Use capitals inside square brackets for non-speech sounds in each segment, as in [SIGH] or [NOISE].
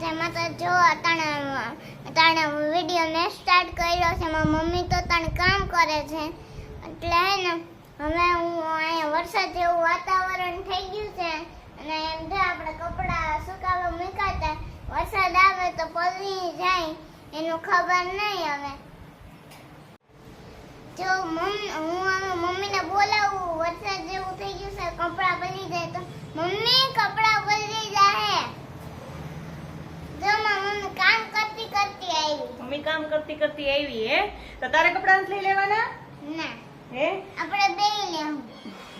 જય તો જો અટાણે અટાણે વીડિયો ને સ્ટાર્ટ કર્યો છે. મારી મમ્મી તો તને કામ કરે છે. એટલે હે ને, હવે હું અહીંયા વરસાદ જેવું વાતાવરણ થઈ ગયું છે. અને એમ જો આપણે કપડાં સુકાવા મૂકાતા વરસાદ આવે તો પલળી જાય, એનું ખબર નહીં હવે. જો, મમ્મી, હું હવે મમ્મીને બોલાવું. વરસાદ જેવું થઈ ગયું છે, કપડાં બની જાય તો. મમ્મી, કપડાં પલળી જાય જો મારી મમ્મી કામ કરતી કરતી આવી મમ્મી કામ કરતી કરતી આવી હે? તો તારે કપડા નથી લઈ લેવાના? ના. હે? આપણે બે લેવું.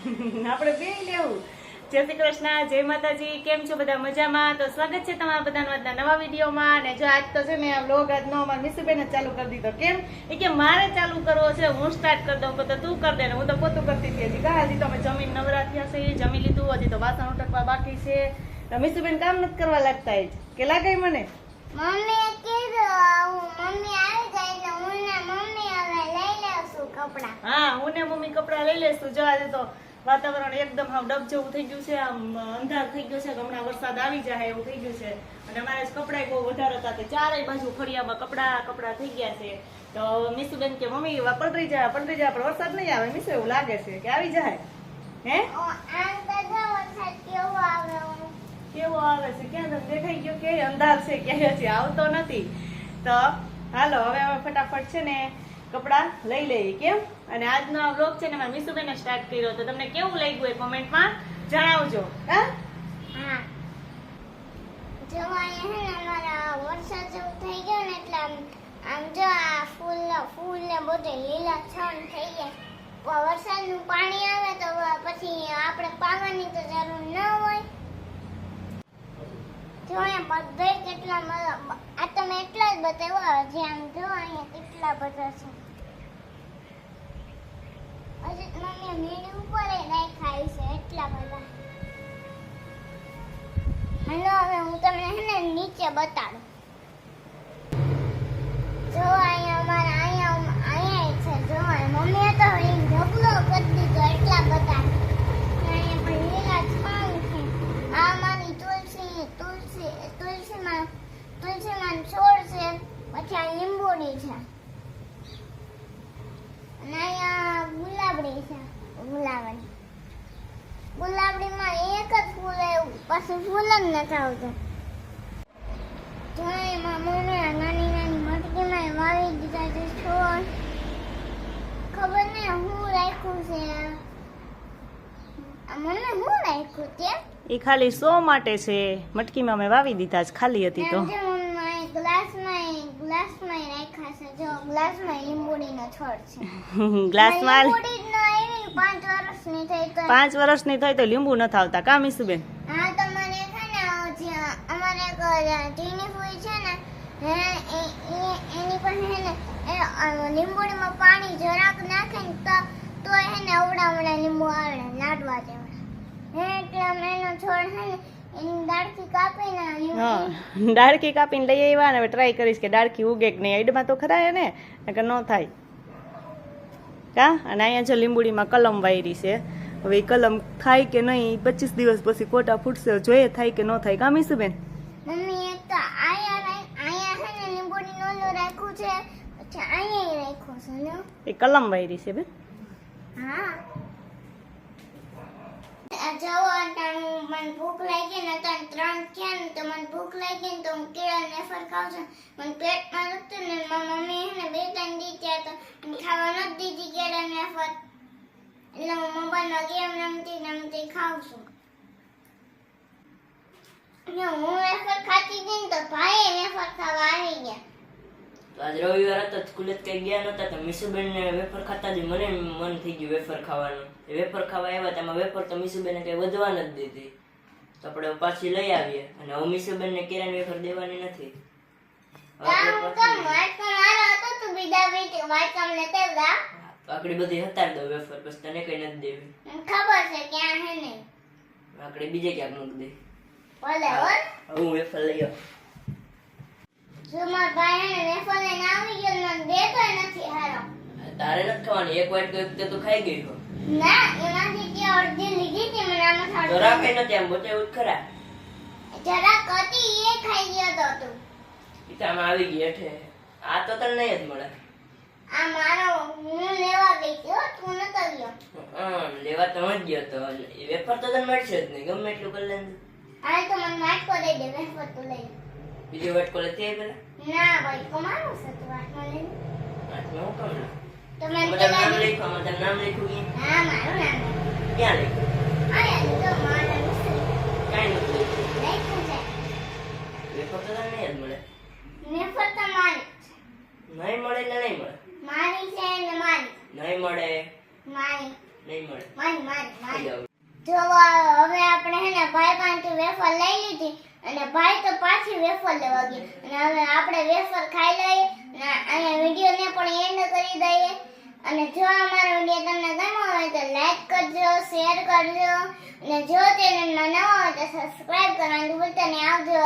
[LAUGHS] આપણે બે લેવું. જય શ્રી કૃષ્ણ જય માતાજી કેમ છો બધા મજામાં? તો સ્વાગત છે તમારા બધાનો આજના નવા વિડીયોમાં. અને જો આજ તો છે મેં વ્લોગ આજનો અમારા મિસુબેન જ ચાલુ કરી દીધો. કેમ? એ કે મારે ચાલુ કરવો છે હું સ્ટાર્ટ કરી દઉં તો તું કર દે હું તો પોતું કરતી હતી હજી. કાં હજી તો અમે જમીન નવરા થયા છે જમી લીધું હજી તો વાસણ ઉટકવા બાકી છે. તો મિસુબેન કામ નથી કરવા લાગતા કે લાગે મને? મમ્મી હું ને મમ્મી હવે લઈ લેશું કપડાં. હા હું ને મમ્મી કપડાં લઈ લેશું. જો આજે તો વાતાવરણ એકદમ આમ ડબ જેવું થઈ ગયું છે આમ અંધાર થઈ ગયો છે કે હમણાં વરસાદ આવી જાય એવું થઈ ગયું છે. અને અમારે કપડાં બહુ વધારે હતા તે ચારેય બાજુ ફળિયામાં કપડાં કપડાં થઈ ગયા છે. તો મીસુબેન કે મમ્મી વા પલટી જાય પલટી જાય પણ વરસાદ નહીં આવે. મીસુ એવું લાગે છે કે આવી જાય. હે? કેવો આવે છે? ક્યાં દેખાઈ ગયો કે અંધાર છે ક્યાં આવતો નથી. તો હાલો, હવે હવે ફટાફટ છે ને કપડાં લઈ લઈએ, કેમ? અને આજનો આ વ્લોગ છે ને મારા મિસુબેને સ્ટાર્ટ કર્યો, તો તમને કેવું લાગ્યું એ કોમેન્ટમાં જણાવજો. આમ જો આ ફૂલ ફૂલ ને બધું લીલા છણ થઈ ગયા. વરસાદનું પાણી આવે તો પછી આપણે પાવાની તો જરૂર ન હોય. જો અહીંયા બધે કેટલા આ એટલા જ બતાવ્યો હજી આમ જો અહીંયા કેટલા બધા છે. હજી મમ્મી મીડી ઉપર રાખ્યા છે, એટલા બધા. હલો, હવે હું તમને હે ને નીચે બતાડું. જો અહીંયા અમારા અહીંયા અહીંયા છે જો મમ્મીએ તો અહીં ઢગલો કરી દીધો એટલા બધા અહીંયા પણ લીલા છાંગ છે આ મારી તુલસી તુલસી તુલસીમાં તુલસીમાં છોડ છે પછી આ લીંબોડી છે અને અહીંયા ગુલાબડી છે ગુલાબડી ગુલાબડીમાં એક જ ફૂલ પછી ફૂલ જ નથી આવતું જો એમાં નાની નાની મટકીમાં વાવી દીધા છે છોડ. ખબર નહીં હું રાખ્યું છે? મને હું રાખ્યું તે? એ ખાલી સો માટે છે. મટકીમાં મેં વાવી દીધા છે ખાલી હતી તો. ગ્લાસમાં ગ્લાસમાં રાખ્યા છે. જો ગ્લાસમાં લીંબોડીનો છોડ છે. [LAUGHS] ગ્લાસમાં લીંબોડી જ ન આવી પાંચ વર્ષની થઈ તો પાંચ વર્ષની થઈ તો લીંબુ નથી આવતા કા મીસુબેન? હા તો મને છે ને જ્યાં અમારે ફૂઈ છે ને, હે એની પાસે છે ને લીંબુડીમાં પાણી જરાક નાખે ને તો તો હે અવડાવડા લીંબુ આવડે નાટવા જેવડા હે, એટલે એનો છોડ છે ને ડાળકી કાપીને લઈ આવ્યા ને, હવે ટ્રાય કરીશ કે ડાળકી ઉગે કે નહીં એડમાં તો ખરા હે ને કે ન થાય. કા? અને અહીંયા જો લીંબુડીમાં કલમ વાયરી છે. હવે કલમ થાય કે નહીં, પચીસ દિવસ પછી કોટા ફૂટશે, જોઈએ થાય કે ન થાય. કા મીસુબેન મમ્મી એક તો આયા આયા છે ને લીંબોડી ઓલું રાખ્યું છે. પછી અહીંયા રાખ્યું છે ને એ કલમ વાયરી છે બેન. હા. જવો મને ભૂખ લાગી ને તો ત્રણ ક્યાં ને તો મને ભૂખ લાગી ને તો હું કેળા નેફર ખાઉં છું. મને પેટમાં દુખતું ને મારી મમ્મી હે ને બે ત્રણ દી તો ખાવા નથી દીધી કેળા નેફર. એટલે હું મોબાઈલમાં ગેમ રમતી રમતી ખાઉં છું. ને હું વેફર ખાતી હતી તો ભાઈ વેફર ખાવા આવી ગયા. તો આજ રવિવાર હતો સ્કૂલે કઈ ગયા નતા તો મીસુબેન ને વેફર ખાતા જ મને મન થઈ ગયું વેફર ખાવાનું. વેફર ખાવા આવ્યા તેમાં વેફર તો મીસુબેને કઈ વધવા નથી દીધી. તો આપણે પાછી લઈ આવીએ અને હવે મીસુબેન ને કેરાની વેફર દેવાની નથી. હતો આકડી બધી હતાર દો વેફર પછી તને કઈ નથી દેવી. ખબર છે ક્યાં હે ને આકડી બીજે ક્યાંક મૂકી દે. હું વેફર લઈ આવું જો મારા ભાઈ વેફર લઈને આવી ગયો મને દેતો નથી હારો તારે નથી ખાવાની એક વાટકો એક તે તો ખાઈ ગયો ના એમાંથી જે અડધી લીધી હતી મને આમાં તો જરા કઈ નથી આમ બતાવ્યું ઉઠ ખરા જરા કતી એ ખાઈ ગયો તો તું ઈ તો આવી ગઈ હેઠે આ તો તને નહીં જ મળે આ મારો હું લેવા ગઈ તો તું નતો ગયો હં, લેવા તો જ ગયો તો વેફર તો તને મળશે જ નહીં ગમે એટલું કરી લે ને. હાલ તો મને માટકો દઈ દે વેફર તો લઈ. બીજી વાટકો લેતી આવી પેલા? ના ભાઈ કમાનો છે તો હાથમાં લઈ. હાથમાં હું કામ લે? તો મને નામ નામ? હા મારું નામ ક્યાં લખ્યું? તો મારા મિસ્ત્રી. નથી લખ્યું. લખ્યું છે. વેફર તો તને નહીં મળે. વેફર તો મારી નહીં મળે એટલે નહીં મળે. મારી છે ને મારી. નહીં મળે. મારી. નહીં મળે. મારી મારી મારી. જો હવે આપણે હે ને ભાઈ પાસેથી વેફર લઈ લીધી અને ભાઈ તો પાછી વેફર લેવા ગઈ અને હવે આપણે વેફર ખાઈ લઈએ અને અહીંયા વિડીયોને પણ એન્ડ કરી દઈએ. અને જો અમારો વીડિયો તમને ગમ્યો હોય તો લાઈક કરજો શેર કરજો. અને જો ચેનલમાં નવા હોય તો સબસ્ક્રાઈબ કરવાનું ભૂલતા નહીં. આવજો.